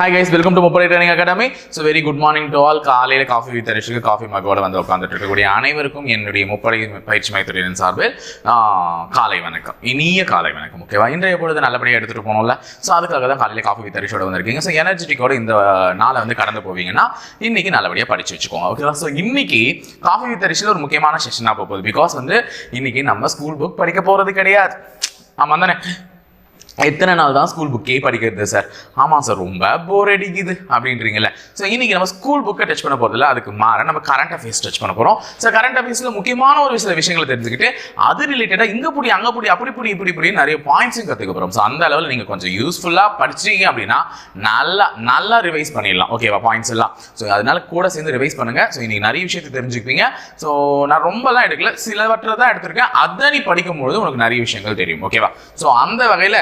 Hi guys welcome to முப்படை training academy so very good morning to all காலையில் coffee with அரிஷுக்கு coffee மகோட வந்து உட்காந்துட்டு இருக்கக்கூடிய அனைவருக்கும் என்னுடைய முப்படை பயிற்சி மைத்துறையின் சார்பில் காலை வணக்கம். இனிய காலை வணக்கம் ஓகேவா இன்றைய பொழுது நல்லபடியாக எடுத்துகிட்டு போகணும்ல? ஸோ அதுக்காக தான் காலையில் காஃபி வித் அரிஷோட வந்திருக்கீங்க. ஸோ எனர்ஜெட்டிக்கோட இந்த நாளை வந்து கடந்து போவீங்கன்னா இன்னைக்கு நல்லபடியாக படிச்சு வச்சுக்கோங்க ஓகேவா ஸோ இன்னைக்கு காஃபி வித் அரிஷில் ஒரு முக்கியமான செஷனாக போகுது. பிகாஸ் வந்து இன்னைக்கு நம்ம ஸ்கூல் புக் படிக்க போகிறது கிடையாது. ஆமாம் தானே? எத்தனை நாள் தான் ஸ்கூல் புக்கே படிக்கிறது சார் ஆமாம் சார் ரொம்ப போர் அடிக்குது அப்படின்றீங்கல்ல. ஸோ இன்னைக்கு நம்ம ஸ்கூல் புக்கை டச் பண்ண போகிறதில்ல அதுக்கு மாற நம்ம கரண்ட் அஃபேர்ஸ் டச் பண்ண போகிறோம் ஸோ கரண்ட் அஃபேர்ஸில் முக்கியமான ஒரு சில விஷயங்களை தெரிஞ்சுக்கிட்டு அது ரிலேட்டடாக இங்கே புடி அங்கே புடி அப்படி புடி இப்படி இப்படி நிறைய பாயிண்ட்ஸும் கற்றுக்க போகிறோம் ஸோ அந்த அளவில் நீங்கள் கொஞ்சம் யூஸ்ஃபுல்லாக படிச்சிங்க அப்படின்னா நல்லா நல்லா ரிவைஸ் பண்ணிடலாம். ஓகேவா பாயிண்ட்ஸ் எல்லாம். ஸோ அதனால கூட சேர்ந்து ரிவைஸ் பண்ணுங்க. ஸோ இன்றைக்கி நிறைய விஷயத்தை தெரிஞ்சுக்குவீங்க. ஸோ நான் ரொம்பலாம் எடுக்கல. சிலவற்றை தான் எடுத்திருக்கேன். அதை நீ படிக்கும்பொழுது உனக்கு நிறைய விஷயங்கள் தெரியும். ஓகேவா ஸோ அந்த வகையில்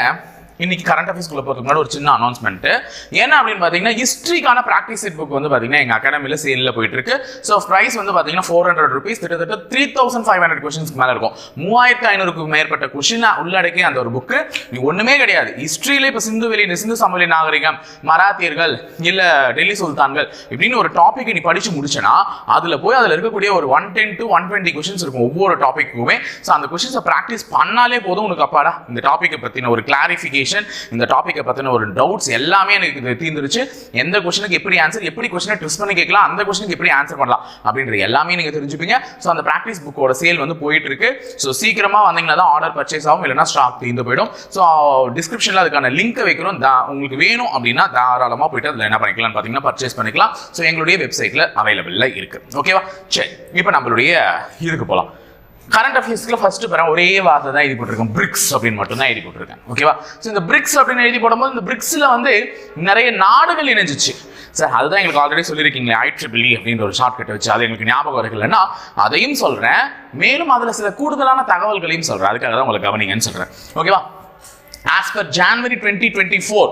இன்னைக்கு கரண்ட் அஃபேர்ஸ்குள்ள போகிறதுக்கு முன்னாடி ஒரு சின்ன அனௌன்ஸ்மெண்ட் என்ன அப்படின்னு பார்த்தீங்கன்னா ஹிஸ்ட்ரிக்கான ப்ராக்டிஸ் செட் புக் வந்து பார்த்தீங்கன்னா எங்கள் அகாடமியில் சேலில் போயிட்டு இருக்கு ஸோ ப்ரைஸ் வந்து பார்த்தீங்கன்னா ஃபோர் ஹண்ட்ரட் ருபீஸ் கிட்டத்தட்ட த்ரீ தௌசண்ட் ஃபைவ் ஹண்ட்ரட் கொஷின்ஸ்க்கு மேலே இருக்கும். மூவாயிரத்து ஐநூறுக்கு மேற்பட்ட கொஷினை உள்ளடக்கி அந்த ஒரு புக்கு நீ ஒன்றுமே கிடையாது. ஹிஸ்ட்ரியில் இப்போ சிந்து வெளி சிந்து சமவெளி நாகரிகம் மராத்தியர்கள் இல்லை டெல்லி சுல்தான்கள் இப்படின்னு ஒரு டாபிக் நீ படித்து முடிச்சனா அதில் போய் அதில் இருக்கக்கூடிய ஒரு one ten two one twenty questions இருக்கும் ஒவ்வொரு டாப்பிக்குமே ஸோ அந்த கொஷின்ஸை ப்ராக்டிஸ் பண்ணாலே போதும் உனக்கு அப்பாடா. இந்த டாப்பிக்கை பற்றின ஒரு கிளாரிஃபிகேஷன் இந்த டாப்பிக்கை பற்றின ஒரு டவுட்ஸ் எல்லாமே எனக்கு தீர்ந்துருச்சு. எந்த கொஷனுக்கு எப்படி ஆன்சர் எப்படி கொஷனை ட்விஸ்ட் பண்ணி கேட்கலாம் அந்த கொஷனுக்கு எப்படி ஆன்சர் பண்ணலாம் அப்படின்ற எல்லாமே நீங்கள் தெரிஞ்சுப்பீங்க. ஸோ அந்த ப்ராக்டிஸ் புக்கோட சேல் வந்து போயிட்டு இருக்கு ஸோ சீக்கிரமாக வந்தீங்கன்னா தான் ஆர்டர் பர்ச்சேஸ் ஆகும் இல்லைனா ஸ்டாக் தீர்ந்து போயிடும். ஸோ டிஸ்கிரிப்ஷனில் அதுக்கான லிங்க் வைக்கிறோம். உங்களுக்கு வேணும் அப்படின்னா தாராளமாக போயிட்டு அதில் என்ன பண்ணிக்கலாம்னு பார்த்தீங்கன்னா பர்ச்சேஸ் பண்ணிக்கலாம். ஸோ எங்களுடைய வெப்சைட்டில் அவைலபிளில் இருக்குது ஓகேவா சரி இப்போ நம்மளுடைய இதுக்கு போகலாம் கரண்ட் அஃபேர்ஸ்ல ஃபர்ஸ்ட் பெற ஒரே வார்த்தை தான் எழுதி போட்டிருக்கேன். பிரிக்ஸ் அப்படின்னு மட்டும் தான் எழுதி போட்டிருக்கேன். ஓகேவா ஸோ இந்த பிரிக்ஸ் அப்படின்னு எழுதி போடும்போது இந்த பிரிக்ஸில் வந்து நிறைய நாடுகள் இணைஞ்சிச்சு. சார் அதுதான் எங்களுக்கு ஆல்ரெடி சொல்லியிருக்கீங்களே ஐட்ரிபிளி e அப்படின்ற ஒரு ஷார்ட் கட் வச்சு அது எங்களுக்கு ஞாபகம் இருக்குல்லன்னா அதையும் சொல்கிறேன் மேலும் அதில் சில கூடுதலான தகவல்களையும் சொல்கிறேன் அதுக்காக தான் உங்களுக்கு கவனிங்கன்னு சொல்கிறேன் ஓகேவா as per January twenty twenty four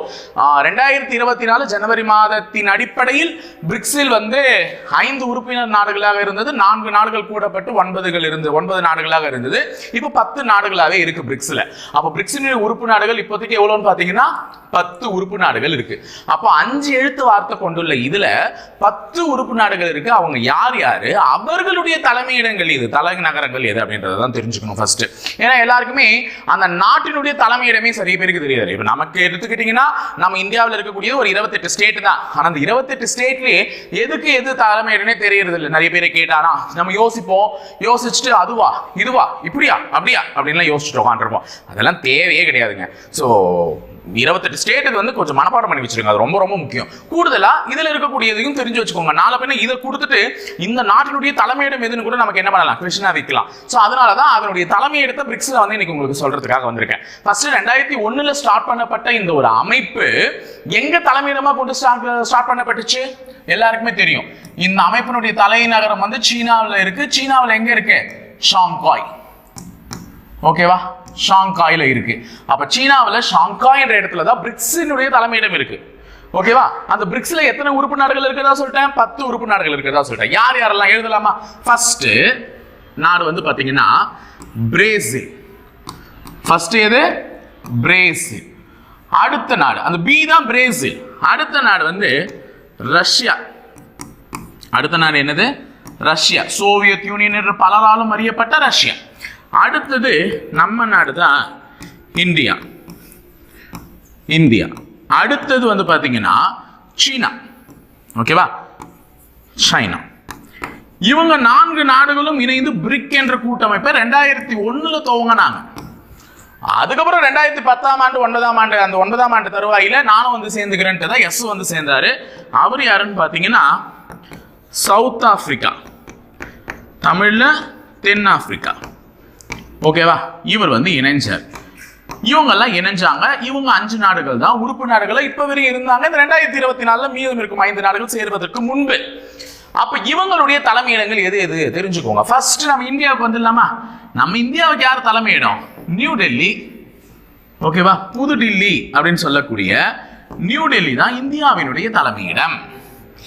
ரெண்டாயிரத்தி இருபத்தி நாலு ஜனவரி மாதத்தின் அடிப்படையில் பிரிக்ஸில் வந்து ஐந்து உறுப்பினர் நாடுகளாக இருந்தது. நான்கு நாடுகள் கூடப்பட்டு ஒன்பதுகள் இருந்து ஒன்பது நாடுகளாக இருந்தது. இப்போ பத்து நாடுகளாகவே இருக்கு பிரிக்ஸில். அப்போ பிரிக்ஸினுடைய உறுப்பு நாடுகள் இப்போதைக்கு எவ்வளோன்னு பார்த்தீங்கன்னா பத்து உறுப்பு நாடுகள் இருக்கு. அப்போ அஞ்சு எழுத்து வார்த்தை கொண்டுள்ள இதுல பத்து உறுப்பு நாடுகள் இருக்கு. அவங்க யார் யாரு? அவர்களுடைய தலைமையிடங்கள் எது தலைநகரங்கள் எது அப்படின்றத தான் தெரிஞ்சுக்கணும் ஃபர்ஸ்ட் ஏன்னா எல்லாருக்குமே அந்த நாட்டினுடைய தலைமையிடமே நிறைய பேருக்கு தெரியாது. இப்போ நமக்கு எடுத்துக்கிட்டிங்கன்னா நம்ம இந்தியாவில் இருக்கக்கூடிய ஒரு இருபத்தெட்டு ஸ்டேட் தான். ஆனால் அந்த இருபத்தெட்டு ஸ்டேட்லேயே எதுக்கு எது தலைமையிடனே தெரியறது இல்லை நிறைய பேரை கேட்டானா நம்ம யோசிப்போம். யோசிச்சுட்டு அதுவா? இதுவா? இப்படியா? அப்படியா? அப்படின்லாம் யோசிச்சுட்டு உட்காந்துருப்போம் அதெல்லாம் தேவையே கிடையாதுங்க. ஸோ இருபத்தெட்டு ஸ்டேட்டுக்கு வந்து கொஞ்சம் மனப்பாடம் பண்ணி வச்சிருங்க அது ரொம்ப ரொம்ப முக்கியம். கூடுதலாக இதில் இருக்கக்கூடியதையும் தெரிஞ்சு வச்சுக்கோங்க. நாளை பின்ன இதை கொடுத்துட்டு இந்த நாட்டினுடைய தலைமையிடம் எதுன்னு கூட நமக்கு என்ன பண்ணலாம்? கிருஷ்ணா வைக்கலாம். ஸோ அதனால தான் அதனுடைய தலைமையிடத்தை பிரிக்ஸில் வந்து இன்னைக்கு உங்களுக்கு சொல்றதுக்காக வந்திருக்கேன். ஃபர்ஸ்ட் ரெண்டாயிரத்தி ஒன்றில் ஸ்டார்ட் பண்ணப்பட்ட இந்த ஒரு அமைப்பு எங்க தலைமையிடமா கொண்டு ஸ்டார்ட் ஸ்டார்ட் பண்ணப்பட்டுச்சு? எல்லாருக்குமே தெரியும். இந்த அமைப்பினுடைய தலைநகரம் வந்து சீனாவில் இருக்கு. சீனாவில் எங்க இருக்கு? ஷாங்காய். ஓகேவா ஷாங்காயில் இருக்கு. அப்போ சீனாவில் ஷாங்காய் என்ற இடத்துல தான் பிரிக்ஸினுடைய தலைமையிடம் இருக்கு. ஓகேவா அந்த பிரிக்ஸ்ல எத்தனை உறுப்பு நாடுகள் இருக்கிறதா சொல்லிட்டேன். பத்து உறுப்பு நாடுகள் இருக்கிறதா சொல்லிட்டேன். யார் யாரெல்லாம் எழுதலாமா? ஃபர்ஸ்ட் நாடு வந்து பார்த்தீங்கன்னா பிரேசில் ஃபர்ஸ்ட் எது? பிரேசில் அடுத்த நாடு அந்த பி தான் பிரேசில் அடுத்த நாடு வந்து ரஷ்யா அடுத்த நாடு என்னது? ரஷ்யா சோவியத் யூனியன் என்று பலராலும் அறியப்பட்ட ரஷ்யா அடுத்தது நம்ம நாடு தான் இந்தியா. இந்தியா. அடுத்தது வந்து பார்த்தீங்கன்னா சீனா. ஓகேவா? சைனா. இவங்க நான்கு நாடுகளும் இணைந்து பிரிக் என்ற கூட்டமைப்பை ரெண்டாயிரத்தி ஒன்றில் துவங்கினாங்க. அதுக்கப்புறம் ரெண்டாயிரத்தி பத்தாம் ஆண்டு ஒன்பதாம் ஆண்டு அந்த ஒன்பதாம் ஆண்டு தருவாயில நானும் வந்து சேர்ந்துக்கிறேன்ட்டு தான் எஸ் வந்து சேர்ந்தாரு. அவர் யாருன்னு பார்த்தீங்கன்னா சவுத் ஆஃப்ரிக்கா. தமிழில் தென் ஆப்பிரிக்கா ஓகேவா இவர் வந்து இணைஞ்சார் இவங்கெல்லாம் இணைஞ்சாங்க. இவங்க அஞ்சு நாடுகள் தான். உறுப்பு நாடுகள் இப்ப வரையும் இருந்தாங்க. இந்த ரெண்டாயிரத்தி இருபத்தி நாலுல மீதம் இருக்கும் ஐந்து நாடுகள் சேர்வதற்கு முன்பு. அப்ப இவங்களுடைய தலைமையிடங்கள் எது எது? தெரிஞ்சுக்கோங்க. ஃபர்ஸ்ட் நம்ம இந்தியாவுக்கு வந்துடலாமா? நம்ம இந்தியாவுக்கு யார் தலைமையிடம் நியூ டெல்லி ஓகேவா புது டெல்லி அப்படின்னு சொல்லக்கூடிய நியூ டெல்லி தான் இந்தியாவினுடைய தலைமையிடம்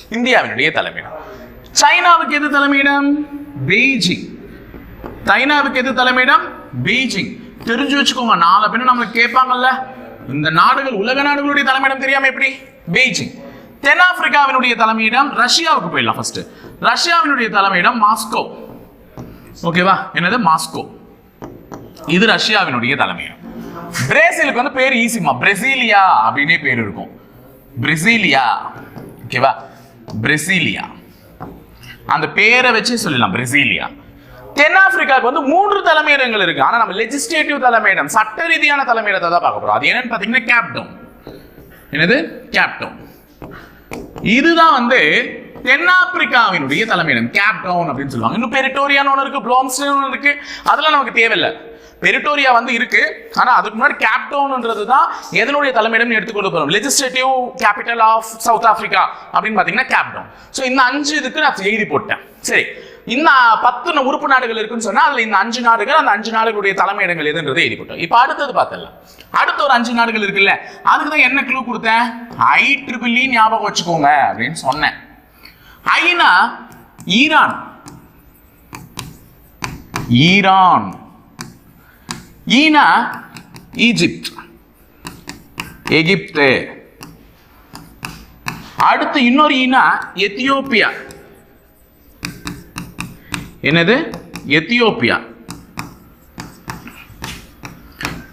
இந்தியாவினுடைய தலைமையிடம் சைனாவுக்கு எது தலைமையிடம் பெய்ஜிங் சைனாவுக்கு எது தலைமையிடம்? பீஜிங். தெரிஞ்சு வச்சுக்கோங்க நாளை பேரும் நம்மளுக்கு கேட்பாங்கல்ல. இந்த நாடுகள் உலக நாடுகளுடைய தலைமையிடம் தெரியாம எப்படி? பெய்ஜிங் தென்னாப்பிரிக்காவினுடைய தலைமையிடம் ரஷ்யாவுக்கு போயிடலாம் ஃபர்ஸ்ட் ரஷ்யாவினுடைய தலைமையிடம் மாஸ்கோ. ஓகேவா என்னது? மாஸ்கோ. இது ரஷ்யாவினுடைய தலைமையிடம். பிரேசிலுக்கு வந்து பேர் ஈஸிமா பிரசீலியா அப்படின்னே பேர் இருக்கும். பிரசீலியா. ஓகேவா பிரசீலியா. அந்த பேரை வச்சே சொல்லலாம் பிரசீலியா. தென்னாப்பிரிக்காவுக்கு வந்து மூன்று தலைமையிடங்கள் இருக்கு. ஆனா நம்ம லெஜிஸ்லேட்டிவ் தலைமையிடம் சட்ட ரீதியான தலைமையிடத்தை தான் பார்க்க போறோம். அது என்னன்னு பாத்தீங்கன்னா கேப்டவுன் என்னது? கேப்டவுன் இதுதான் வந்து தென்னாப்பிரிக்காவினுடைய தலைமையிடம். கேப் டவுன் அப்படின்னு சொல்லுவாங்க. இன்னும் பெரிட்டோரியான்னு ஒன்று இருக்கு ப்ளோம்ஸ்டன் ஒன்று இருக்கு. அதெல்லாம் நமக்கு தேவையில்லை. பெரிட்டோரியா வந்து இருக்கு. ஆனா அதுக்கு முன்னாடி கேப் டவுன்ன்றது தான் எதனுடைய தலைமையிடம் எடுத்துக்கொண்டு போறோம். Legislative capital of South Africa அப்படின்னு பாத்தீங்கன்னா கேப் டவுன் ஸோ இந்த அஞ்சு இதுக்கு நான் எழுதி போட்டேன். சரி. இந்த பத்து உறுப்பு நாடுகள் இருக்குன்னு சொன்னா அதுல இந்த அஞ்சு நாடுகள் அந்த அஞ்சு நாடுகளுடைய தலைமையிடங்கள் எதுன்றதை எழுதிப்பட்டோம் இப்போ அடுத்தது பார்த்தலாம் அடுத்த ஒரு அஞ்சு நாடுகள் இருக்குல்ல அதுக்கு தான் என்ன க்ளூ கொடுத்தேன்? ஐ ட்ரிபிள்இ e ஞாபகம் வச்சுக்கோங்க அப்படின்னு சொன்னேன். ஐனா ஈரான். ஈரான். E ஈனா ஈஜிப்ட் எகிப்து. அடுத்து இன்னொரு e ஈனா எத்தியோப்பியா. என்னது? எத்தியோப்பியா.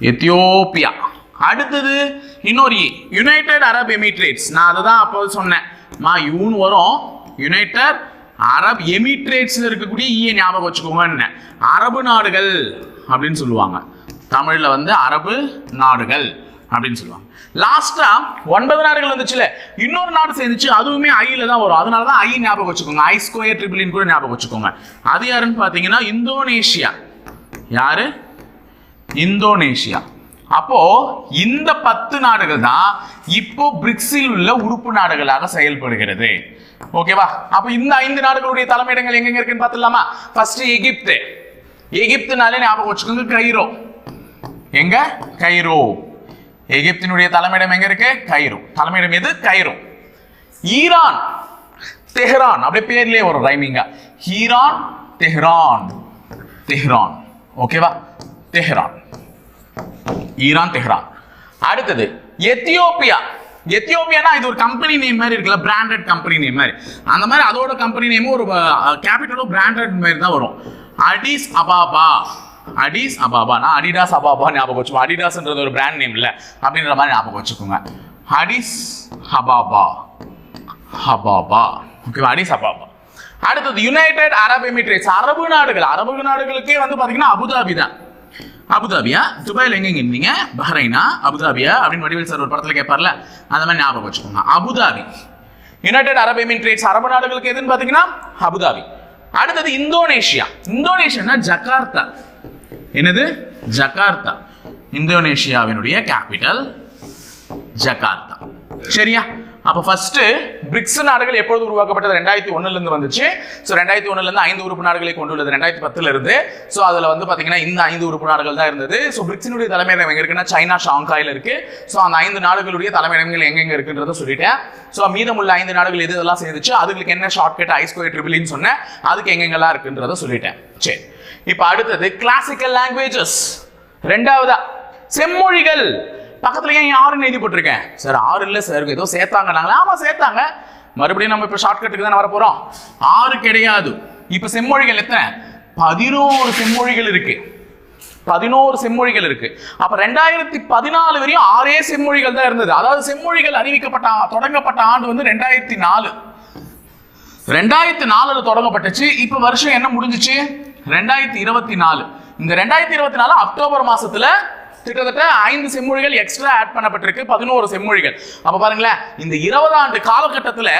எத்தியோப்பியா. அடுத்தது இன்னொரு யுனைடெட் அரப் எமிரேட்ஸ் நான் அதை தான் அப்போ சொன்னேன். மா யூன் வரும். யுனைடெட் அரப் எமிரேட்ஸ்ல இருக்கக்கூடிய ஈய ஞாபகம் வச்சுக்கோங்கன்னு. அரபு நாடுகள் அப்படின்னு சொல்லுவாங்க. தமிழில் வந்து அரபு நாடுகள் அப்படின்னு சொல்லுவாங்க. லாஸ்டா ஒன்பது நாடுகள் வந்துச்சுல. இன்னொரு நாடு சேர்ந்துச்சு அதுவுமே ஐல தான் வரும். அதனால தான் ஐ ஞாபகம் வச்சுக்கோங்க. ஐ ஸ்கொயர் ட்ரிபிளின் கூட ஞாபகம் வச்சுக்கோங்க. அது யாருன்னு பார்த்தீங்கன்னா இந்தோனேஷியா. யாரு? இந்தோனேஷியா. அப்போ இந்த பத்து நாடுகள் தான் இப்போ பிரிக்ஸில் உள்ள உறுப்பு நாடுகளாக செயல்படுகிறது. ஓகேவா அப்போ இந்த ஐந்து நாடுகளுடைய தலைமையிடங்கள் எங்க இருக்குன்னு பார்த்துடலாமா? ஃபர்ஸ்ட் எகிப்து. எகிப்துனாலே ஞாபகம் வச்சுக்கோங்க கைரோ எங்க? கைரோ எகிப்தினுடைய தலைமையிடம் எங்க இருக்கு? கைரோ தலைமையிடம் எது? Cairo Iran Tehran. அப்படியே பேர்லயே வரும் ரைமிங்கா ஈரான் தெஹ்ரான். தெஹ்ரான். ஓகேவா தெஹ்ரான். Iran Tehran. அடுத்தது எத்தியோப்பியா. எத்தியோப்பியானா இது ஒரு கம்பெனி நேம் மாதிரி இருக்குல்ல பிராண்டட் கம்பெனி நேம் மாதிரி. அந்த மாதிரி அதோட கம்பெனி நேமும் ஒரு கேபிட்டலும் பிராண்டட் மாதிரி தான் வரும். Addis Ababa. அடிஸ் அபாபா நான் அடிடாஸ் அபாபா ஞாபகம் வச்சுக்கோ அடிடாஸ்ன்றது ஒரு பிராண்ட் நேம் இல்லை. அப்படின்ற மாதிரி ஞாபகம் வச்சுக்கோங்க. அடிஸ் ஹபாபா ஹபாபா ஓகேவா அடிஸ் அபாபா அடுத்தது யுனைடெட் அரப் எமிரேட்ஸ் அரபு நாடுகள். அரபு நாடுகளுக்கே வந்து பார்த்தீங்கன்னா அபுதாபி தான். அபுதாபியா? துபாயில் எங்க இருந்தீங்க? பஹ்ரைனா? அபுதாபியா? அப்படின்னு வடிவேல் சார் ஒரு படத்துல கேட்பார்ல. அந்த மாதிரி ஞாபகம் வச்சுக்கோங்க. அபுதாபி. யுனைடெட் அரபு எமிரேட்ஸ் அரபு நாடுகளுக்கு எதுன்னு பாத்தீங்கன்னா அபுதாபி. அடுத்தது இந்தோனேஷியா. இந்தோனேஷியானா ஜகார்த்தா என்னது? ஜகார்த்தா. இந்தோனேஷியாவினுடைய கேபிட்டல் ஜகார்த்தா. சரியா? அப்போ ஃபர்ஸ்ட் பிரிக்ஸ் நாடுகள் எப்பொழுது உருவாக்கப்பட்டது? ரெண்டாயிரத்தி ஒண்ணுல இருந்து வந்துச்சு. ஸோ ரெண்டாயிரத்தி ஒண்ணுல இருந்து ஐந்து உறுப்பு நாடுகளை கொண்டுள்ளது ரெண்டாயிரத்தி பத்துல இருந்து. ஸோ அதுல வந்து பாத்தீங்கன்னா இந்த ஐந்து உறுப்பு நாடுகள் தான் இருந்தது. ஸோ பிரிக்ஸினுடைய தலைமையகம் எங்க இருக்குன்னா சைனா ஷாங்காயில் இருக்கு. ஸோ அந்த ஐந்து நாடுகளுடைய தலைமையகங்கள் எங்கெங்க இருக்குன்றத சொல்லிட்டேன். ஸோ மீதமுள்ள ஐந்து நாடுகள் எது இதெல்லாம் சேர்ந்துச்சு? அதுகளுக்கு என்ன ஷார்ட்கட் ஐ ஸ்கொயர் ட்ரிபிள்னு சொன்னேன். அதுக்கு எங்கெங்கெல்லாம் இருக்குன்றத சொல்லிட்டேன். சரி. இப்போ அடுத்தது கிளாசிக்கல் லாங்குவேஜஸ் ரெண்டாவதா செம்மொழிகள். பக்கத்துல ஏன் ஆறுன்னு எழுதி போட்டிருக்கேன். சார் ஆறு இல்ல சார் ஏதோ சேர்த்தாங்க நாங்களா ஆமா சேர்த்தாங்க. மறுபடியும் நம்ம இப்ப ஷார்ட்கட்டுக்கு தானே வர போறோம். ஆறு கிடையாது. இப்ப செம்மொழிகள் எத்தனை? பதினோரு செம்மொழிகள் இருக்கு. பதினோரு செம்மொழிகள் இருக்கு. அப்ப ரெண்டாயிரத்தி பதினாலு வரையும் ஆறே செம்மொழிகள் தான் இருந்தது. அதாவது செம்மொழிகள் அறிவிக்கப்பட்ட தொடங்கப்பட்ட ஆண்டு வந்து ரெண்டாயிரத்தி நாலு. ரெண்டாயிரத்தி நாலுல தொடங்கப்பட்டுச்சு. இப்ப வருஷம் என்ன முடிஞ்சுச்சு? ரெண்டாயிரத்தி இருபத்தி நாலு. இந்த ரெண்டாயிரத்தி இருபத்தி நாலு அக்டோபர் மாசத்துல கிட்டத்தட்ட ஐந்து செம்மொழிகள் எக்ஸ்ட்ரா ஆட் பண்ணப்பட்டிருக்கு பதினோரு செம்மொழிகள். அப்ப பாருங்களேன் இந்த இருபது ஆண்டு காலகட்டத்தில்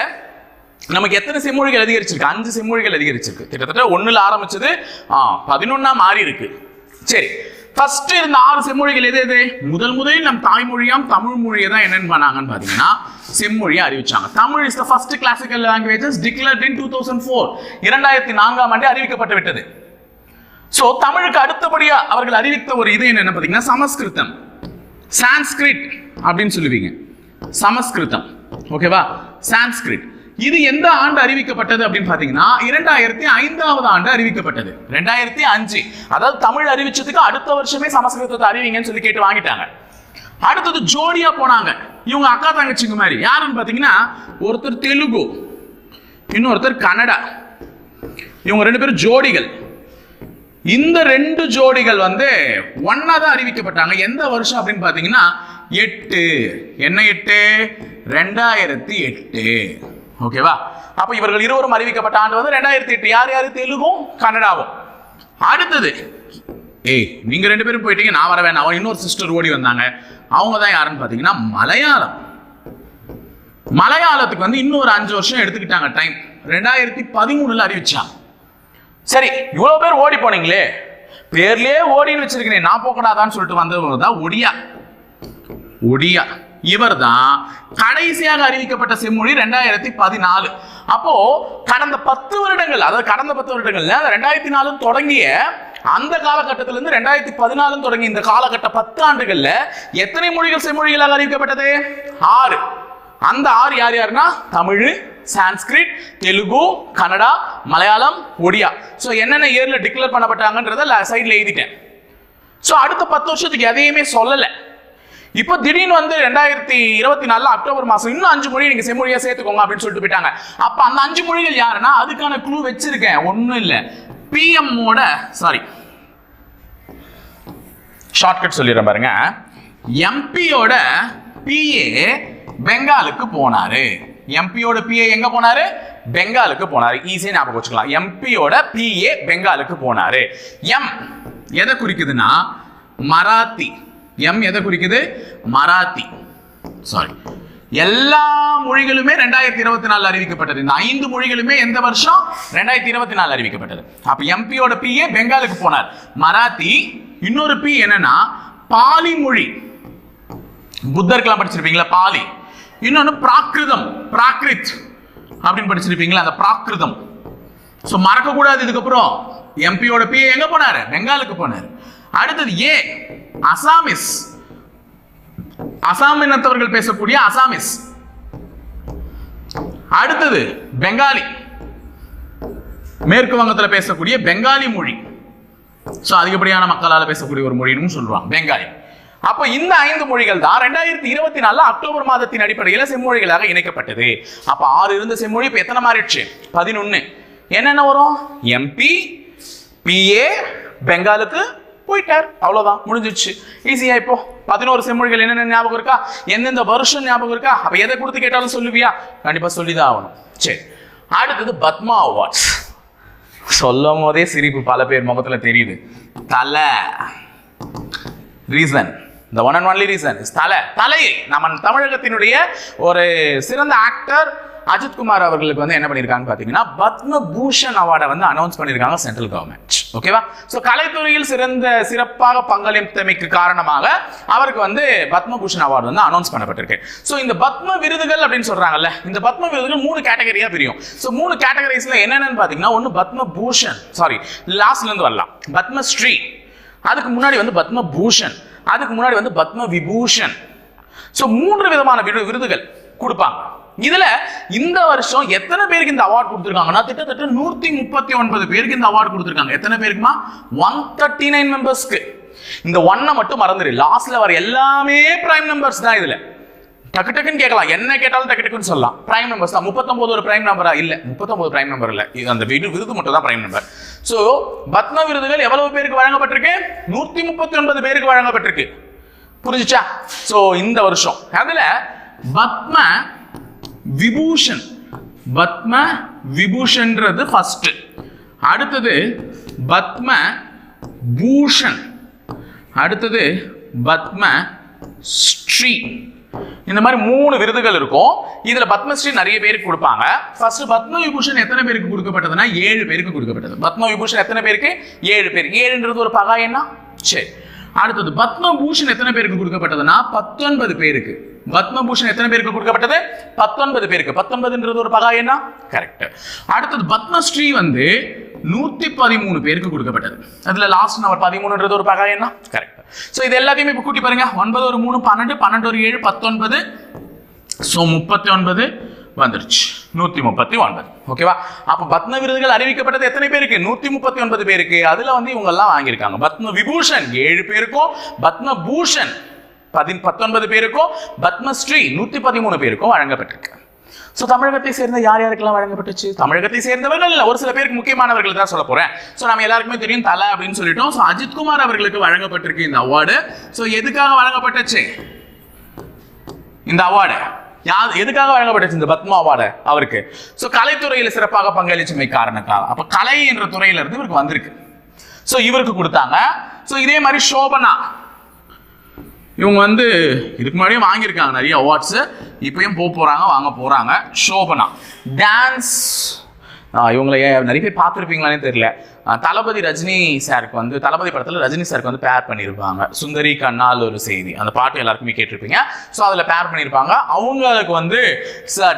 நமக்கு எத்தனை செம்மொழிகள் அதிகரிச்சிருக்கு? அஞ்சு செம்மொழிகள் அதிகரிச்சிருக்கு. கிட்டத்தட்ட ஒன்றில் ஆரம்பிச்சது ஆ பதினொன்னா மாறி இருக்கு. சரி ஃபர்ஸ்ட் இருந்த ஆறு செம்மொழிகள் எது எது? முதல் முதலில் நம் தாய்மொழியாம் தமிழ் மொழியை தான் என்னென்னு பண்ணாங்கன்னு பார்த்தீங்கன்னா செம்மொழியை அறிவிச்சாங்க. Tamil is the first classical languages declared in two thousand four இரண்டாயிரத்தி நான்காம் ஆண்டு அறிவிக்கப்பட்டு விட்டது. சோ தமிழுக்கு அடுத்தபடியா அவர்கள் அறிவித்த ஒரு இது என்ன பாத்தீங்கன்னா சமஸ்கிருதம். சான்ஸ்கிரிட் அப்படின்னு சொல்லுவீங்க. சமஸ்கிருதம். ஓகேவா சான்ஸ்கிரிட் இது எந்த ஆண்டு அறிவிக்கப்பட்டது அப்படின்னு பாத்தீங்கன்னா இரண்டாயிரத்தி ஐந்தாவது ஆண்டு அறிவிக்கப்பட்டது. ரெண்டாயிரத்தி அஞ்சு. அதாவது தமிழ் அறிவிச்சதுக்கு அடுத்த வருஷமே சமஸ்கிருதத்தை அறிவிங்கன்னு சொல்லி கேட்டு வாங்கிட்டாங்க. அடுத்தது ஜோடியா போனாங்க. இவங்க அக்கா தங்கச்சிங்க மாதிரி. யாருன்னு பார்த்தீங்கன்னா ஒருத்தர் தெலுங்கு இன்னொருத்தர் கன்னடா. இவங்க ரெண்டு பேரும் ஜோடிகள். இந்த ரெண்டு ஜோடிகள் வந்து ஒன்னா தான் அறிவிக்கப்பட்டாங்க. எந்த வருஷம் அப்படின்னு பார்த்தீங்கன்னா எட்டு. என்ன எட்டு? ரெண்டாயிரத்தி எட்டு. ஓகேவா? அப்ப இவர்கள் இருவரும் அறிவிக்கப்பட்ட ஆண்டு வந்து ரெண்டாயிரத்தி எட்டு. யார் யாரு? தெலுங்கும் கன்னடாவும் அடுத்தது ஏய் நீங்க ரெண்டு பேரும் போயிட்டீங்க நான் வர வேணாம். அவன் இன்னொரு சிஸ்டர் ஓடி வந்தாங்க. அவங்க தான் யாருன்னு பார்த்தீங்கன்னா மலையாளம். மலையாளத்துக்கு வந்து இன்னொரு அஞ்சு வருஷம் எடுத்துக்கிட்டாங்க டைம் ரெண்டாயிரத்தி பதிமூணுல அறிவிச்சாங்க சரி இவ்வளோ பேர் ஓடி போனீங்களே. பேர்லயே ஓடின்னு வச்சிருக்கேன் நான் போகக்கூடாதான்னு சொல்லிட்டு வந்தவங்க தான் ஒடியா. ஒடியா. இவர் தான் கடைசியாக அறிவிக்கப்பட்ட செம்மொழி ரெண்டாயிரத்தி பதினாலு. அப்போ கடந்த பத்து வருடங்கள் அதாவது கடந்த பத்து வருடங்கள்ல ரெண்டாயிரத்தி நாலும் தொடங்கிய அந்த காலகட்டத்திலிருந்து இருந்து ரெண்டாயிரத்தி பதினாலும் தொடங்கிய இந்த காலகட்ட பத்து ஆண்டுகள்ல எத்தனை மொழிகள் செம்மொழிகளாக அறிவிக்கப்பட்டது? ஆறு. அந்த ஆறு யார் யாருன்னா? தமிழ் சான்ஸ்கிரிட் தெலுங்கு கன்னடா மலையாளம் ஒடியா ஸோ என்னென்ன இயரில் டிக்ளேர் பண்ணப்பட்டாங்கன்றத சைடில் எழுதிட்டேன். ஸோ அடுத்த பத்து வருஷத்துக்கு எதையுமே சொல்லலை. இப்போ திடீர்னு வந்து ரெண்டாயிரத்தி இருபத்தி நாலு அக்டோபர் மாசம் இன்னும் அஞ்சு மொழி நீங்க செம்மொழியா சேர்த்துக்கோங்க அப்படின்னு சொல்லிட்டு போயிட்டாங்க. அப்ப அந்த அஞ்சு மொழிகள் யாருன்னா அதுக்கான குழு வச்சிருக்கேன். ஒன்றும் இல்லை. பிஎம்மோட சாரி ஷார்ட்கட் சொல்லிடுறேன் பாருங்க. எம்பியோட பிஏ பெங்காலுக்கு போனாரு. எம்பியோட பிஏ எங்க போனாரு? பெங்காலுக்கு போனாரு. ஈஸியா ஞாபகம் வச்சுக்கலாம். எம்பியோட பிஏ பெங்காலுக்கு போனாரு. எம் எதை குறிக்குதுன்னா? மராத்தி. எம் எதை குறிக்குது? மராத்தி. சாரி எல்லா மொழிகளுமே ரெண்டாயிரத்தி இருபத்தி நாலு அறிவிக்கப்பட்டது. இந்த ஐந்து மொழிகளுமே எந்த வருஷம்? ரெண்டாயிரத்தி இருபத்தி நாலு அறிவிக்கப்பட்டது. அப்ப எம்பியோட பிஏ பெங்காலுக்கு போனார். மராத்தி. இன்னொரு பி என்னன்னா? பாலி மொழி. புத்தர்க்கெல்லாம் படிச்சிருப்பீங்களா? பாலி. இன்னொன்னு பிராகிருதம் பிராகிருத் அப்படின்னு படிச்சிருப்பீங்களா? அந்த பிராகிருதம். ஸோ மறக்கக்கூடாது இதுக்கப்புறம். எம்பியோட பி எங்க போனாரு? பெங்காலுக்கு போனாரு. அடுத்தது ஏ அசாமிஸ். அசாம் இனத்தவர்கள் பேசக்கூடிய அசாமிஸ். அடுத்தது பெங்காலி. மேற்கு வங்கத்தில் பேசக்கூடிய பெங்காலி மொழி. ஸோ அதிகப்படியான மக்களால் பேசக்கூடிய ஒரு மொழின்னு சொல்லுவாங்க பெங்காலி. அப்போ இந்த ஐந்து மொழிகள் தான் ரெண்டாயிரத்தி இருபத்தி நாலுல அக்டோபர் மாதத்தின் அடிப்படையில் செம்மொழிகளாக இணைக்கப்பட்டது. அப்ப ஆறு இருந்த செம்மொழி இப்போ எத்தனை மாறிடுச்சு? பதினொன்னு. என்னென்ன வரும்? எம்பி பிஏ பெங்காலுக்கு போயிட்டார். அவ்வளவுதான் முடிஞ்சிச்சு ஈஸியா இப்போ. பதினோரு செம்மொழிகள் என்னென்ன ஞாபகம் இருக்கா? எந்தெந்த வருஷம் ஞாபகம் இருக்கா? அப்ப எதை கொடுத்து கேட்டாலும் சொல்லுவியா? கண்டிப்பா சொல்லிதான் ஆகணும். சரி. அடுத்தது பத்மா அவார்ட்ஸ் சொல்லும் போதே சிரிப்பு பல பேர் முகத்துல தெரியுது. தலை. ரீசன் இந்த one and only reason is Thala. Thala நம்ம தமிழகத்தினுடைய ஒரு சிறந்த ஆக்டர் அஜித் குமார் அவர்களுக்கு வந்து என்ன பண்ணியிருக்காங்க பார்த்தீங்கன்னா பத்ம பூஷன் அவார்டை வந்து அனௌன்ஸ் பண்ணியிருக்காங்க சென்ட்ரல் கவர்மெண்ட் ஓகேவா ஸோ கலைத்துறையில் சிறந்த சிறப்பாக பங்களித்தமைக்கு காரணமாக அவருக்கு வந்து பத்ம பூஷன் அவார்டு வந்து அனௌன்ஸ் பண்ணப்பட்டிருக்கு. ஸோ இந்த பத்ம விருதுகள் அப்படின்னு சொல்றாங்கல்ல இந்த பத்ம விருதுகள் மூணு கேட்டகரியா பிரியும். ஸோ மூணு கேட்டகரிஸ்ல என்னென்னு பார்த்தீங்கன்னா ஒன்று பத்ம பூஷன் சாரி லாஸ்ட்லேருந்து வரலாம். பத்மஸ்ரீ அதுக்கு முன்னாடி வந்து பத்ம பூஷன் அதுக்கு முன்னாடி வந்து பத்ம விபூஷன் ஸோ மூன்று விதமான விருதுகள் கொடுப்பாங்க. இதுல இந்த வருஷம் எத்தனை பேருக்கு இந்த அவார்ட் கொடுத்துருக்காங்கன்னா கிட்டத்தட்ட நூத்தி முப்பத்தி ஒன்பது பேருக்கு இந்த அவார்டு கொடுத்துருக்காங்க. எத்தனை பேருக்குமா? ஒன் தேர்ட்டி நைன் மெம்பர்ஸ்க்கு இந்த ஒன்னை மட்டும் மறந்துடு லாஸ்ட்ல வர எல்லாமே பிரைம் நம்பர்ஸ் தான் இதுல. டக்கு டக்குன்னு கேட்கலாம். என்ன கேட்டாலும் டக்கு டக்குன்னு சொல்லலாம். பிரைம் நம்பர்ஸ் தான். முப்பத்தொன்பது ஒரு பிரைம் நம்பரா இல்ல. முப்பத்தொன்பது பிரைம் நம்பர் இல்ல அந்த விருது மட்டும் தான் பிரைம் நம்பர் ஸோ பத்ம விருதுகள் எவ்வளவு பேருக்கு வழங்கப்பட்டிருக்கு? நூற்றி முப்பத்தி ஒன்பது பேருக்கு வழங்கப்பட்டிருக்கு. புரிஞ்சுச்சா? ஸோ இந்த வருஷம். அதில் பத்ம விபூஷன். பத்ம விபூஷன்றது ஃபர்ஸ்ட் அடுத்தது பத்ம பூஷன். அடுத்தது பத்ம ஸ்ரீ. இந்த மாதிரி மூணு விருதுகள் இருக்கும். இதுல பத்மஸ்ரீ நிறைய பேருக்கு கொடுப்பாங்க. ஃபர்ஸ்ட் பத்ம விபூஷன் எத்தனை பேருக்கு கொடுக்கப்பட்டதுன்னா ஏழு பேருக்கு கொடுக்கப்பட்டது. பத்ம விபூஷன் எத்தனை பேருக்கு? ஏழு பேர். ஏழுன்றது ஒரு பகா என்ன? சரி. அடுத்தது பத்மபூஷன் எத்தனை பேருக்கு கொடுக்கப்பட்டதுன்னா பத்தொன்பது பேருக்கு. பத்மபூஷன் எத்தனை பேருக்கு கொடுக்கப்பட்டது? பத்தொன்பது பேருக்கு. பத்தொன்பதுன்றது ஒரு பகா என்ன? கரெக்ட் அடுத்தது பத்மஸ்ரீ வந்து நூத்தி பதிமூணு பேருக்கு கொடுக்கப்பட்டது. அதுல லாஸ்ட் நம்பர் பதிமூணுன்றது ஒரு பகா என்ன? கரெக்ட் ஸோ இது எல்லாத்தையுமே இப்போ கூட்டி பாருங்க. ஒன்பது ஒரு மூணு பன்னெண்டு பன்னெண்டு ஒரு ஏழு பத்தொன்பது. ஸோ முப்பத்தி ஒன்பது வந்துருச்சு. நூத்தி முப்பத்தி ஒன்பது ஓகேவா? அப்ப பத்ம விருதுகள் அறிவிக்கப்பட்டது எத்தனை பேருக்கு? நூத்தி முப்பத்தி ஒன்பது பேருக்கு. அதுல வந்து இவங்க எல்லாம் வாங்கியிருக்காங்க. பத்ம விபூஷன் ஏழு பேருக்கும் பத்ம பூஷன் பதின் பத்தொன்பது பேருக்கும் பத்மஸ்ரீ நூத்தி பதிமூணு பேருக்கும் வழங்கப்பட்டிருக்கு. ஸோ தமிழகத்தை சேர்ந்த யார் யாருக்கெல்லாம் வழங்கப்பட்டுச்சு? தமிழகத்தை சேர்ந்தவர்கள் இல்லை ஒரு சில பேருக்கு முக்கியமானவர்கள் தான் சொல்ல போகிறேன் ஸோ நம்ம எல்லாருக்குமே தெரியும் தலை அப்படின்னு சொல்லிட்டோம். ஸோ அஜித்குமார் அவர்களுக்கு வழங்கப்பட்டிருக்கு இந்த அவார்டு. ஸோ எதுக்காக வழங்கப்பட்டுச்சு? இந்த அவார்டு. யார் எதுக்காக வழங்கப்பட்டுச்சு இந்த பத்மா அவார்டு? அவருக்கு. ஸோ கலைத்துறையில் சிறப்பாக பங்களிச்சுமை காரணத்தால். அப்போ கலை என்ற துறையில இருந்து இவருக்கு வந்திருக்கு. ஸோ இவருக்கு கொடுத்தாங்க. ஸோ இதே மாதிரி சோபனா இவங்க வந்து இதுக்கு முன்னாடியும் வாங்கியிருக்காங்க நிறைய அவார்ட்ஸ் இப்பயும் போக போகிறாங்க வாங்க போகிறாங்க சோபனா டான்ஸ் இவங்களை ஏன் நிறைய பேர் பார்த்துருப்பீங்களானே தெரியல. தளபதி ரஜினி சாருக்கு வந்து தளபதி படத்தில் ரஜினி சாருக்கு வந்து பேர் பண்ணியிருப்பாங்க சுந்தரி கண்ணால் ஒரு செய்தி. அந்த பாட்டு எல்லாருக்குமே கேட்டிருப்பீங்க. ஸோ அதில் பேர் பண்ணியிருப்பாங்க அவங்களுக்கு வந்து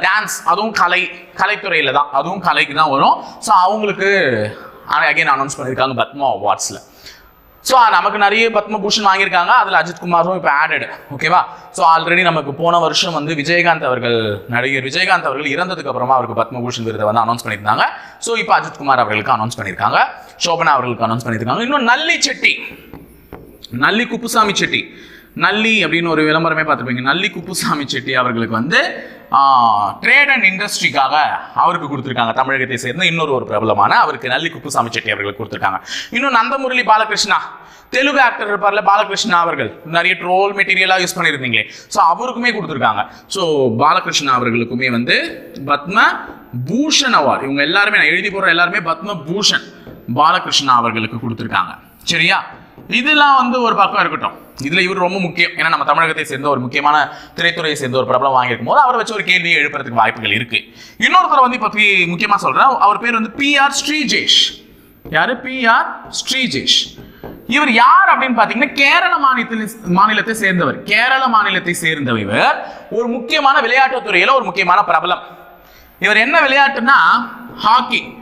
டான்ஸ் அதுவும் கலை கலைத்துறையில் தான். அதுவும் கலைக்கு தான் வரும். ஸோ அவங்களுக்கு அகைன் அனௌன்ஸ் பண்ணியிருக்காங்க பத்மா அவார்ட்ஸில் ஸோ நமக்கு நிறைய பத்மபூஷன் வாங்கியிருக்காங்க. அதில் அஜித் குமாரும் இப்போ ஆடட் ஓகேவா ஸோ ஆல்ரெடி நமக்கு போன வருஷம் வந்து விஜயகாந்த் அவர்கள் நடிகர் விஜயகாந்த் அவர்கள் இறந்ததுக்கு அப்புறமா அவருக்கு பத்மபூஷன் விருதை வந்து அனௌன்ஸ் பண்ணியிருந்தாங்க. ஸோ இப்போ அஜித் குமார் அவர்களுக்கு அனௌன்ஸ் பண்ணியிருக்காங்க. சோபனா அவர்களுக்கு அனௌன்ஸ் பண்ணியிருக்காங்க. இன்னும் நல்லி செட்டி. நல்லி குப்புசாமி செட்டி. நல்லி அப்படின்னு ஒரு விளம்பரமே பார்த்துருப்பீங்க. நல்லி குப்புசாமி செட்டி அவர்களுக்கு வந்து ட்ரேட் அண்ட் இண்டஸ்ட்ரிக்காக அவருக்கு கொடுத்துருக்காங்க. தமிழகத்தை சேர்ந்த இன்னொரு ஒரு பிரபலமான அவருக்கு நல்லி குப்புசாமி செட்டி அவர்களுக்கு கொடுத்துருக்காங்க. இன்னும் நந்தமுரளி பாலகிருஷ்ணா தெலுங்கு ஆக்டர் இருப்பார்ல பாலகிருஷ்ணா அவர்கள். நிறைய ட்ரோல் மெட்டீரியலாக யூஸ் பண்ணியிருந்தீங்களே ஸோ அவருக்குமே கொடுத்துருக்காங்க. ஸோ பாலகிருஷ்ணா அவர்களுக்குமே வந்து பத்ம பூஷன் அவார்டு இவங்க எல்லாருமே நான் எழுதி போகிற எல்லாருமே பத்ம பூஷன் பாலகிருஷ்ணா அவர்களுக்கு கொடுத்துருக்காங்க. சரியா? இதெல்லாம் வந்து ஒரு பக்கம் இருக்கட்டும். இதுல இவர் ரொம்ப முக்கியம். ஏன்னா நம்ம தமிழகத்தை சேர்ந்த ஒரு முக்கியமான திரைத்துறையை சேர்ந்த ஒரு பிரபலம் வாங்கியிருக்கும் போது அவரை வச்சு ஒரு கேள்வியை எழுப்புறதுக்கு வாய்ப்புகள் இருக்கு. இன்னொருத்தர் வந்து இப்போ முக்கியமா சொல்றேன். அவர் பேர் வந்து பி ஆர் ஸ்ரீஜேஷ். யாரு? P R Sreejesh. இவர் யார் அப்படின்னு பாத்தீங்கன்னா கேரள மாநிலத்தில் மாநிலத்தை சேர்ந்தவர். கேரள மாநிலத்தை சேர்ந்தவர் இவர். ஒரு முக்கியமான விளையாட்டுத் துறையில ஒரு முக்கியமான பிரபலம். இவர் என்ன விளையாட்டுன்னா ஹாக்கி.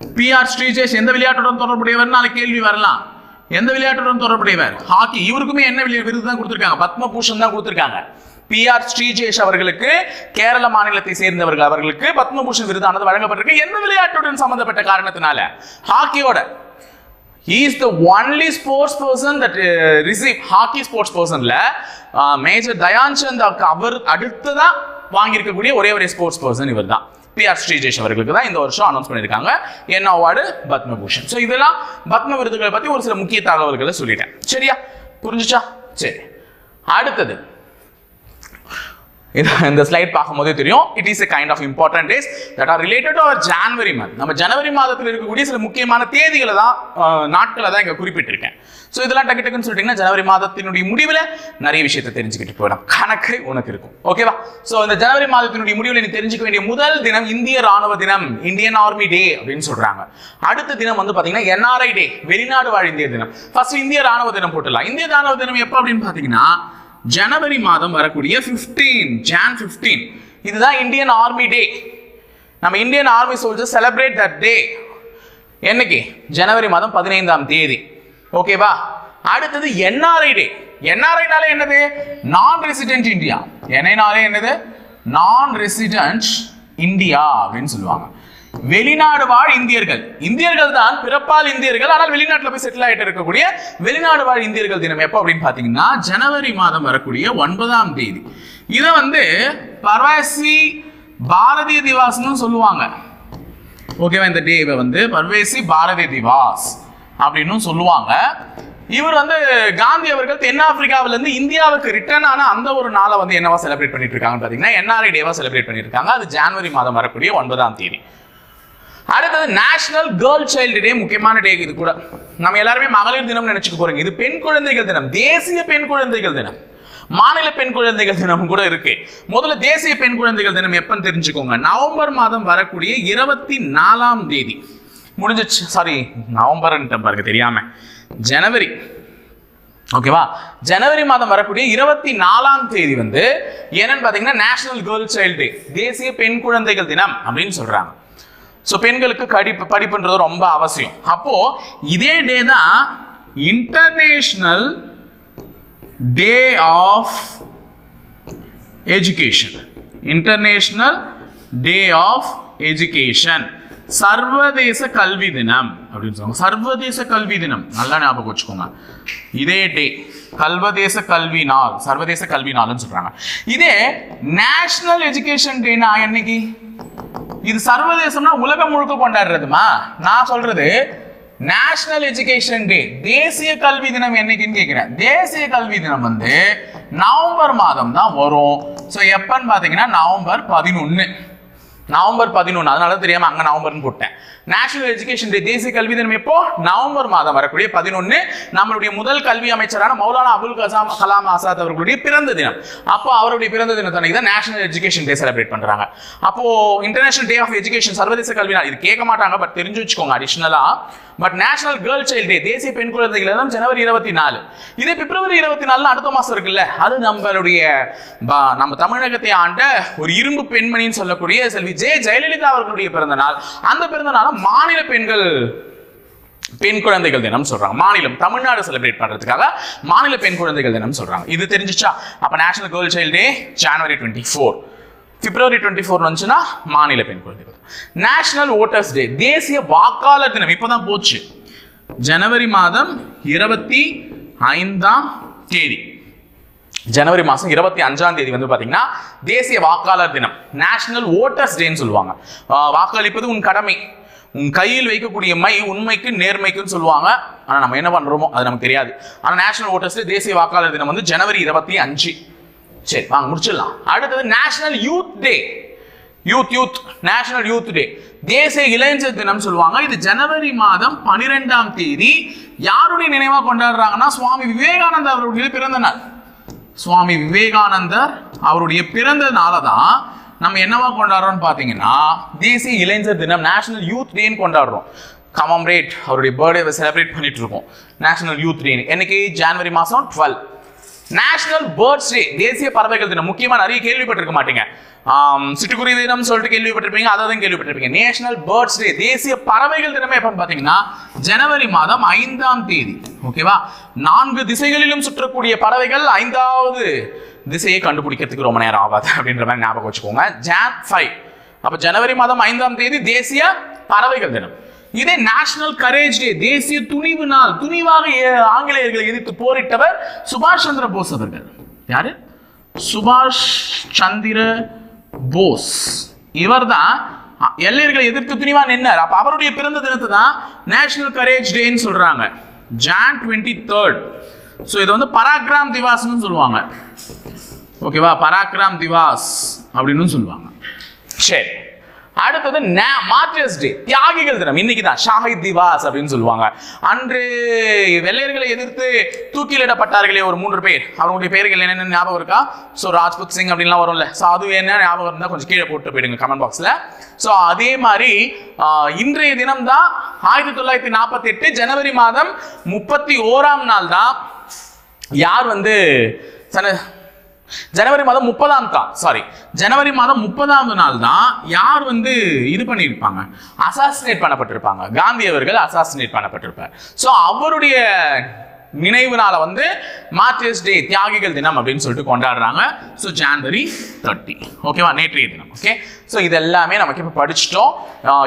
பிஆர் ஸ்ரீஜேஷ் எந்த விளையாட்டுடன் தொடர்புடையவர் நாளைக்கு கேள்வி வரலாம். எந்த விளையாட்டுடன் தொடர்புடையவர்? ஹாக்கி. இவருக்குமே என்ன விருது தான் கொடுத்துருக்காங்க. பத்மபூஷன் தான் கொடுத்துருக்காங்க. பிஆர் ஸ்ரீஜேஷ் அவர்களுக்கு கேரள மாநிலத்தை சேர்ந்தவர்கள் அவர்களுக்கு பத்மபூஷன் விருதானது வழங்கப்பட்டிருக்கு. எந்த விளையாட்டுடன் சம்பந்தப்பட்ட காரணத்தினால? ஹாக்கியோட. Is the only sports person that receive hockey sports பர்சன்ல major Dhyan Chand அவர் அடுத்ததா வாங்கியிருக்கக்கூடிய ஒரே ஒரே ஸ்போர்ட்ஸ் பர்சன் இவர் தான் பிஆர் ஸ்ரீஜேஷ் அவர்களுக்கு தான் இந்த வருஷம் அனௌன்ஸ் பண்ணியிருக்காங்க. என்ன அவார்டு பத்மபூஷன். ஸோ இதெல்லாம் பத்ம விருதுகளை பற்றி ஒரு சில முக்கிய தகவல்களை சொல்லிட்டேன். சரியா? புரிஞ்சுச்சா? சரி. அடுத்தது. இந்த ஸ்லைட் பார்க்கும்போதே தெரியும். It is a kind of important days that are related to our January month நம்ம ஜனவரி மாதத்தில் இருக்கக்கூடிய சில முக்கியமான தேதிகளை தான் நாட்களை தான் இங்கே குறிப்பிட்டிருக்கேன். ஸோ இதெல்லாம் டக்கு டக்குன்னு சொல்லிட்டீங்கன்னா ஜனவரி மாதத்தினுடைய முடிவில் நிறைய விஷயத்தை தெரிஞ்சுக்கிட்டு போயிடும் கணக்கு உனக்கு இருக்கும். ஓகேவா ஸோ இந்த ஜனவரி மாதத்தினுடைய முடிவில் நீ தெரிஞ்சுக்க வேண்டிய முதல் தினம் இந்திய ராணுவ தினம் இந்தியன் ஆர்மி டே அப்படின்னு சொல்றாங்க. அடுத்த தினம் வந்து பார்த்தீங்கன்னா என்ஆர்ஐ டே வெளிநாடு வாழ் இந்திய தினம். ஃபர்ஸ்ட் இந்திய ராணுவ தினம் போட்டுடலாம். இந்திய ராணுவ தினம் எப்போ அப்படின்னு பார்த்தீங்கன்னா ஜனவரி மாதம் வரக்கூடிய 15 ஜான் 15 இதுதான் இந்தியன் ஆர்மி டே நம்ம Indian army soldier celebrate that day என்னைக்கு? ஜனவரி மாதம் பதினைந்தாம் தேதி. ஓகேவா அடுத்தது என்ஆர்ஐ டே என்ஆர்ஐனாலே என்னது? நான் ரெசிடென்ட் இந்தியா என்ஐனாலே என்னது? நான் ரெசிடென்ட் இந்தியா அப்படின்னு சொல்லுவாங்க. வெளிநாடு வாழ் இந்தியர்கள். இந்தியர்கள் தான் பிறப்பால் இந்தியர்கள் ஆனால் வெளிநாட்டில் போய் செட்டில் ஆயிட்டு இருக்கக்கூடிய வெளிநாடு வாழ் இந்தியர்கள் தினம் எப்போ அப்படின்னு பார்த்தீங்கன்னா ஜனவரி மாதம் வரக்கூடிய ஒன்பதாம் தேதி. இதை வந்து பரவாசி பாரதிய திவாஸ்னு சொல்லுவாங்க. ஓகேவா இந்த டேவை வந்து பர்வேசி பாரதி திவாஸ் அப்படின்னு சொல்லுவாங்க. இவர் வந்து காந்தி அவர்கள் தென்னாப்பிரிக்காவிலேருந்து இந்தியாவுக்கு ரிட்டர்ன் ஆன அந்த ஒரு நாளை வந்து என்னவா செலிப்ரேட் பண்ணிட்டு இருக்காங்கன்னு பார்த்தீங்கன்னா என்ஆர்ஐ டேவா செலிப்ரேட் பண்ணியிருக்காங்க. அது ஜனவரி மாதம் வரக்கூடிய ஒன்பதாம் தேதி. அடுத்தது நேஷனல் கேர்ள் சைல்டு டே முக்கியமான டே இது கூட. நம்ம எல்லாருமே மகளிர் தினம் நினைச்சுக்க போறோங்க இது பெண் குழந்தைகள் தினம். தேசிய பெண் குழந்தைகள் தினம். மாநில பெண் குழந்தைகள் தினம் கூட இருக்கு. முதல்ல தேசிய பெண் குழந்தைகள் தினம் எப்பன்னு தெரிஞ்சுக்கோங்க. நவம்பர் மாதம் வரக்கூடிய இருபத்தி நாலாம் தேதி. முடிஞ்சிச்சு. சாரி நவம்பர்ன்ட்டு பாருங்க தெரியாம. ஜனவரி. ஓகேவா ஜனவரி மாதம் வரக்கூடிய இருபத்தி நாலாம் தேதி வந்து என்னன்னு பாத்தீங்கன்னா நேஷனல் கேர்ள் சைல்டு டே தேசிய பெண் குழந்தைகள் தினம் அப்படின்னு சொல்றாங்க. ஸோ பெண்களுக்கு கடிப்பு படிப்புன்றது ரொம்ப அவசியம். அப்போ இதே டே தான் international day of education international day of education சர்வதேச கல்வி தினம் அப்படின்னு சொல்லுவாங்க. சர்வதேச கல்வி தினம். நல்லா ஞாபகம் வச்சுக்கோங்க. இதே டே கல்வதேச கல்வி நாள் சர்வதேச கல்வி நாள்னு சொல்றாங்க. இதே நேஷனல் எஜுகேஷன் டேனா என்னைக்கு? இது சர்வதேசம்னா உலகம் முழுக்க கொண்டாடுறதுமா? நான் சொல்றது நேஷனல் எஜுகேஷன் டே தேசிய கல்வி தினம் என்னைக்குன்னு கேட்கிறேன் தேசிய கல்வி தினம் வந்து நவம்பர் மாதம் தான் வரும். ஸோ எப்பன்னு பார்த்தீங்கன்னா நவம்பர் பதினொன்று நவம்பர் பதினொன்று அதனால தெரியாமல் அங்கே நவம்பர்னு போட்டேன். நேஷனல் எஜுகேஷன் டே தேசிய கல்வி தினம் எப்போ? நவம்பர் மாதம் வரக்கூடிய பதினொன்று நம்மளுடைய முதல் கல்வி அமைச்சரான மௌலானா அபுல் கசாம் கலாம் ஆசாத் அவர்களுடைய பிறந்த தினம். அப்போ அவருடைய பிறந்த தினத்தன்னைக்கு தான் நேஷனல் எஜுகேஷன் டே செலிப்ரேட் பண்றாங்க. அப்போ இன்டர்நேஷனல் டே ஆஃப் எஜுகேஷன் சர்வதேச கல்வி நாள். இது கேட்க மாட்டாங்க பட் தெரிஞ்சு வச்சுக்கோங்க அடிஷனலா but national girl child day தேசிய பெண் குழந்தைகள் தினம் ஜனவரி இருபத்தி நாலு. இதே பிப்ரவரி இருபத்தி நாலு அடுத்த மாசம் இருக்குல்ல அது நம்மளுடைய நம்ம தமிழகத்தை ஆண்ட ஒரு இரும்பு பெண்மணின்னு சொல்லக்கூடிய செல்வி ஜெய ஜெயலலிதா அவர்களுடைய பிறந்த நாள். அந்த பிறந்த நாளும் மாநில பெண்கள் பெண் குழந்தைகள் தினம் சொல்றாங்க. மாநிலம் தமிழ்நாடு செலிப்ரேட் பண்றதுக்காக மாநில பெண் குழந்தைகள் தினம் சொல்றாங்க. இது தெரிஞ்சுச்சா? அப்ப நேஷனல் கேர்ள் சைல்ட் டே ஜனவரி டுவெண்ட்டி ஃபோர் பிப்ரவரி டுவெண்ட்டி ஃபோர் வந்துச்சுன்னா மாநில பெண் குழந்தைகள். நேஷனல் ஓட்டர்ஸ் டே தேசிய வாக்காளர் தினம். இப்பதான் போச்சு. ஜனவரி மாதம் இருபத்தி ஐந்தாம் தேதி. ஜனவரி மாதம் இருபத்தி அஞ்சாம் தேதி வந்து பார்த்தீங்கன்னா தேசிய வாக்காளர் தினம். நேஷனல் ஓட்டர்ஸ் டேன்னு சொல்லுவாங்க. வாக்களிப்பது உன் கடமை. கையில் வைக்கக்கூடிய மை உண்மைக்கு நேர்மைக்குன்னு சொல்லுவாங்க. ஆனால் நம்ம என்ன பண்ணுறோமோ அது நமக்கு தெரியாது. ஆனால் நேஷனல் ஓட்டர்ஸ் தேசிய வாக்காளர் தினம் வந்து ஜனவரி இருபத்தி அஞ்சு. சரி வாங்க முடிச்சிடலாம். அடுத்தது national youth day youth youth national youth day தேசிய இளைஞர் தினம் சொல்லுவாங்க. இது ஜனவரி மாதம் பனிரெண்டாம் தேதி. யாருடைய நினைவா கொண்டாடுறாங்கன்னா சுவாமி விவேகானந்தர் அவருடைய பிறந்த நாள். சுவாமி விவேகானந்தர் அவருடைய பிறந்த நாளை தான் நம்ம என்னவா கொண்டாடுறோம்னு பார்த்தீங்கன்னா தேசிய இளைஞர் தினம் நேஷனல் யூத் டேன்னு கொண்டாடுறோம். கமம்ரேட் அவருடைய பர்த்டே செலிப்ரேட் பண்ணிட்டு இருக்கோம். நேஷனல் யூத் டே இன்னைக்கு ஜான்வரி மாதம் டுவெல் நேஷனல் பேர்ட்ஸ் டே தேசிய பறவைகள் தினம். முக்கியமாக நிறைய கேள்விப்பட்டிருக்க மாட்டீங்க. சிட்டுக்குருவி தினம் சொல்லிட்டு கேள்விப்பட்டிருப்பீங்க அதை தான் கேள்விப்பட்டிருப்பீங்க. நேஷனல் பேர்ட்ஸ் டே தேசிய பறவைகள் தினமே எப்பன்னு பார்த்தீங்கன்னா ஜனவரி மாதம் ஐந்தாம் தேதி ஓகேவா நான்கு திசைகளிலும் சுற்றக்கூடிய பறவைகள் ஐந்தாவது திசையை கண்டுபிடிக்கிறதுக்கு ரொம்ப நேரம் ஆகாது அப்படின்ற மாதிரி ஞாபகம் வச்சுக்கோங்க. ஜான் ஃபைவ் அப்போ ஜனவரி மாதம் ஐந்தாம் தேதி தேசிய பறவைகள் தினம். இதே நேஷனல் கரேஜ் டே தேசிய துணிவு நாள் துணிவாக ஏ- ஆங்கிலேயர்களை எதிர்த்து போரிட்டவர் சுபாஷ் சந்திர போஸ் அவர்கள். யாரு? சுபாஷ் சந்திர போஸ். இவர்தான் தான் எல்லையர்களை எதிர்த்து துணிவா நின்னார். அப்ப அவருடைய பிறந்த தினத்தை தான் நேஷனல் கரேஜ் டேன்னு சொல்றாங்க. ஜான் டுவெண்ட்டி தேர்ட் ஸோ இது வந்து பராக்ராம் திவாஸ்னு சொல்லுவாங்க. ஓகேவா பராக்கிராம் திவாஸ் அப்படின்னு சொல்லுவாங்க. சரி. அடுத்தது மார்டியர்ஸ் டே தியாகிகள் தினம். இன்னைக்கு தான் ஷாஹித் திவாஸ் அப்படின்னு சொல்லுவாங்க. அன்று வெள்ளையர்களை எதிர்த்து தூக்கிலிடப்பட்டார்களே ஒரு மூன்று பேர். அவங்களுடைய பேர்கள் என்னென்ன ஞாபகம் இருக்கா? ஸோ ராஜ்புத் சிங் அப்படின்லாம் வரும்ல. ஸோ அது என்ன ஞாபகம் இருந்தால் கொஞ்சம் கீழே போட்டு போயிடுங்க கமெண்ட் பாக்ஸில் ஸோ அதே மாதிரி இன்றைய தினம் தான் ஆயிரத்தி தொள்ளாயிரத்தி நாற்பத்தி எட்டு ஜனவரி மாதம் முப்பத்தி ஓராம் நாள் தான் யார் வந்து சன ஜனவரி மாதம் முப்பதாம் தான் சாரி ஜனவரி மாதம் முப்பதாம் நாள் தான் யார் வந்து இது பண்ணியிருப்பாங்க? அசாசினேட் பண்ணப்பட்டிருப்பாங்க. காந்தி அவர்கள் அசாசினேட் பண்ணப்பட்டிருப்பார். ஸோ அவருடைய நினைவு நாளை வந்து மார்டர்ஸ் டே தியாகிகள் தினம் அப்படின்னு சொல்லிட்டு கொண்டாடுறாங்க. ஸோ ஜான்வரி தேர்ட்டி ஓகேவா நேற்றைய தினம். ஓகே ஸோ இது எல்லாமே நமக்கு இப்போ படிச்சிட்டோம்.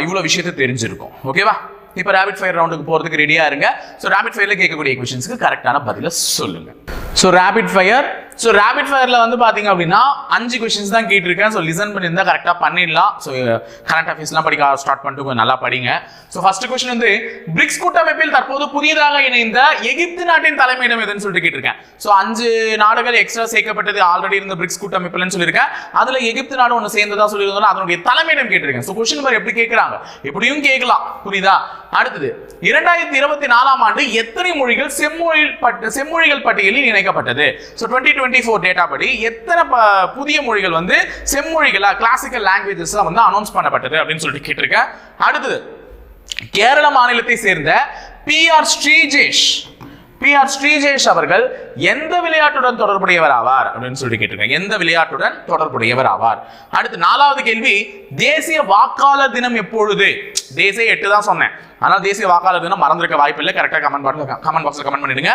இவ்வளோ விஷயத்தை தெரிஞ்சிருக்கோம். ஓகேவா இப்போ ரேபிட் ஃபயர் ரவுண்டுக்கு போகிறதுக்கு ரெடியாக இருங்க. ஸோ ரேபிட் ஃபயரில் கேட்கக்கூடிய கொஷின்ஸ்க்கு கரெக்டான பதிலை சொல்லுங்கள் so rapid fire so rapid ஃபயரில் வந்து பார்த்தீங்க அப்படின்னா அஞ்சு கொஷின்ஸ் தான் கேட்டிருக்கேன். ஸோ லிசன் பண்ணியிருந்தா கரெக்டாக பண்ணிடலாம். ஸோ கரண்ட் அஃபேர்ஸ்லாம் படிக்க ஸ்டார்ட் பண்ணிட்டு கொஞ்சம் நல்லா படிங்க. ஸோ ஃபர்ஸ்ட் கொஸ்டின் வந்து பிரிக்ஸ் கூட்டமைப்பில் தற்போது புதியதாக இணைந்த எகிப்து நாட்டின் தலைமையிடம் எதுன்னு சொல்லிட்டு கேட்டிருக்கேன். ஸோ அஞ்சு நாடுகள் எக்ஸ்ட்ரா சேர்க்கப்பட்டது ஆல்ரெடி இருந்த பிரிக்ஸ் கூட்டமைப்புலன்னு சொல்லியிருக்கேன். அதில் எகிப்து நாடு ஒன்று சேர்ந்ததா சொல்லியிருந்தோம் அதனுடைய தலைமையிடம் கேட்டிருக்கேன். ஸோ கொஸ்டின் நம்பர் எப்படி கேட்குறாங்க? எப்படியும் கேட்கலாம். புரியுதா? அடுத்தது இரண்டாயிரத்தி இருபத்தி நாலாம் ஆண்டு எத்தனை மொழிகள் செம்மொழி பட்ட செம்மொழிகள் பட்டியலில் இணைக்கப்பட்டது? So twenty twenty four data படி எத்தனை புதிய மொழிகள் வந்து செம்மொழிகளா கிளாசிக்கல் லாங்குவேஜஸ் வந்து அனௌன்ஸ் பண்ணப்பட்டது அப்படின்னு சொல்லிட்டு கேட்டிருக்கேன் அடுத்தது கேரள மாநிலத்தை சேர்ந்த P R Sreejesh. P R Sreejesh அவர்கள் எந்த விளையாட்டுடன் தொடர்புடையவர் ஆவார் அப்படின்னு சொல்லி கேட்டிருக்காங்க. எந்த விளையாட்டுடன் தொடர்புடையவர் ஆவார் அடுத்து நாலாவது கேள்வி தேசிய வாக்காளர் தினம் எப்பொழுது? தேசிய எட்டு தான் சொன்னேன். ஆனால் தேசிய வாக்காளர் தினம் மறந்திருக்க வாய்ப்பு இல்லை. கரெக்டாக கமெண்ட் பாக்ஸில் கமெண்ட் பாக்ஸில் கமெண்ட் பண்ணிடுங்க.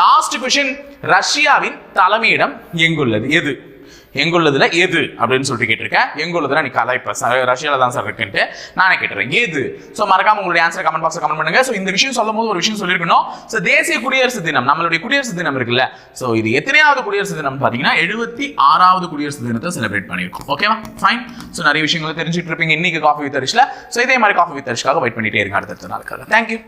லாஸ்ட் கொஷின் ரஷ்யாவின் தலைமையிடம் எங்குள்ளது? எது? எங்குள்ளதுல எது? அப்படின்னு சொல்லிட்டு கேட்டிருக்கேன் எங்குள்ளதுல நீ கலாய்ப்ப ரஷ்யாவில் தான் சார் இருக்குன்ட்டு நானே கேட்டுறேன். எது? ஸோ மறக்காம உங்களுடைய ஆன்சர் கமெண்ட் பாக்ஸ் கமெண்ட் பண்ணுங்க. ஸோ இந்த விஷயம் சொல்லும் போது ஒரு விஷயம் சொல்லியிருக்கணும். ஸோ தேசிய குடியரசு தினம் நம்மளுடைய குடியரசு தினம் இருக்குல்ல. ஸோ இது எத்தனையாவது குடியரசு தினம் பார்த்தீங்கன்னா எழுபத்தி ஆறாவது குடியரசு தினத்தை செலிப்ரேட் பண்ணியிருக்கோம். ஓகேவா ஃபைன் ஸோ நிறைய விஷயங்களை தெரிஞ்சுட்டு இருப்பீங்க. இன்னைக்கு காஃபி வித் அரிஷ்ல ஸோ இதே மாதிரி காஃபி வித் அரிஷ்காக வெயிட் பண்ணிட்டே இருங்க அடுத்த நாளுக்காக. தேங்க்யூ